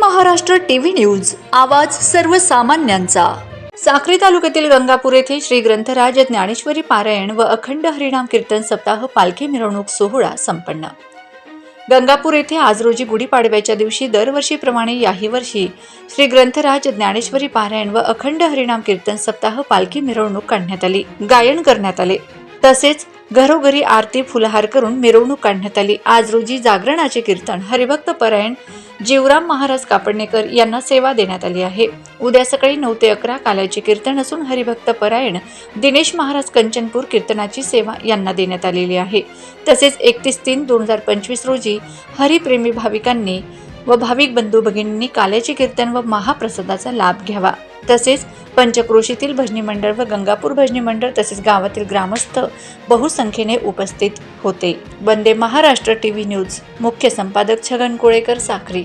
Maharashtra TV news आवाज सर्वसामान्यांचा. साक्री तालुक्यातील गंगापूर येथे श्री ग्रंथराज ज्ञानेश्वरी पारायण व अखंड हरिनाम कीर्तन सप्ताह पालखी मिरवणूक सोहळा संपन्न. गंगापूर येथे आज रोजी गुढीपाडव्याच्या दिवशी दरवर्षीप्रमाणे याही वर्षी श्री ग्रंथराज ज्ञानेश्वरी पारायण व अखंड हरिनाम कीर्तन सप्ताह पालखी मिरवणूक काढण्यात आली गायन करण्यात आले. तसेच घरोघरी आरती फुलहार करून मिरवणूक काढण्यात आली. आज रोजी जागरणाचे कीर्तन हरिभक्त परायण जीवराम महाराज कापडणेकर यांना सेवा देण्यात आली आहे. उद्या सकाळी नऊ ते अकरा काल्याचे कीर्तन असून हरिभक्त परायण दिनेश महाराज कंचनपूर कीर्तनाची सेवा यांना देण्यात आलेली आहे. तसेच एकतीस तीन दोन हजार पंचवीस रोजी हरिप्रेमी भाविकांनी व भाविक बंधू भगिनींनी काल्याचे कीर्तन व महाप्रसादाचा लाभ घ्यावा. तसेच पंचक्रोशीतील भजनी मंडळ व गंगापूर भजनी मंडळ तसेच गावातील ग्रामस्थ बहुसंख्येने उपस्थित होते. Vande Maharashtra T V news. मुख्य संपादक Chhagan Kolekar Sakhari